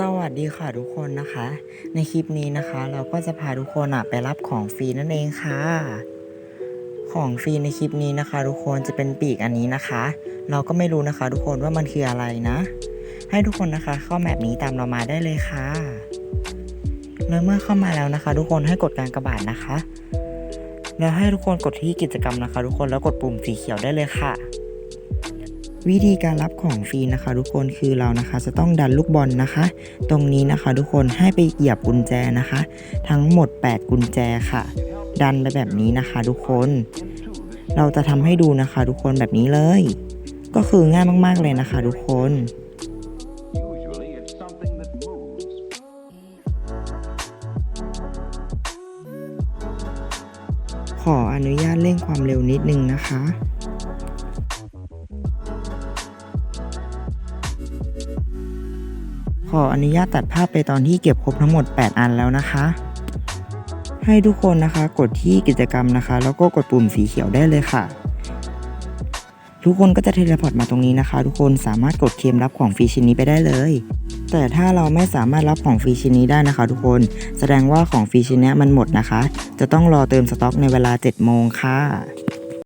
สวัสดีค่ะทุกคนนะคะ ในคลิปนี้นะคะ เราก็จะพาทุกคนอะไปรับของฟรีนั่นเองค่ะ ของฟรีในคลิปนี้นะคะ ทุกคนจะเป็นปีกอันนี้นะคะ เราก็ไม่รู้นะคะทุกคนว่ามันคืออะไรนะ ให้ทุกคนนะคะเข้าแมปนี้ตามเรามาได้เลยค่ะแล้วเมื่อเข้ามาแล้วนะคะ ทุกคนให้กดการกระบาดนะคะ แล้วให้ทุกคนกดที่กิจกรรมนะคะ ทุกคนแล้วกดปุ่มสีเขียวได้เลยค่ะ วิธีการรับของฟรีนะคะ ทุกคนคือเรานะคะ จะต้องดันลูกบอลนะคะ ตรงนี้นะคะ ทุกคนให้ไปเหยียบกุญแจนะคะ ทั้งหมด 8 กุญแจค่ะ ดันไปแบบนี้นะคะ ทุกคน เราจะทำให้ดูนะคะ ทุกคนแบบนี้เลย ก็คือง่ายมากๆเลยนะคะ ทุกคนขออนุญาตเร่งความเร็วนิดนึงนะคะ ขออนุญาตตัดภาพไปตอนที่เก็บครบทั้งหมด 8 อันแล้วนะคะ ให้ทุกคนนะคะกดที่กิจกรรมนะคะ แล้วก็กดปุ่มสีเขียวได้เลยค่ะ ทุกคนก็จะเทเลพอร์ตมาตรงนี้นะคะ ทุกคนสามารถกดเคมรับของฟรีชิ้นนี้ไปได้เลย แต่ถ้าเราไม่สามารถรับของฟรีชิ้นนี้ได้นะคะ ทุกคนแสดงว่าของฟรีชิ้นนี้มันหมดนะคะ จะต้องรอเติมสต็อกในเวลา 7 โมงค่ะ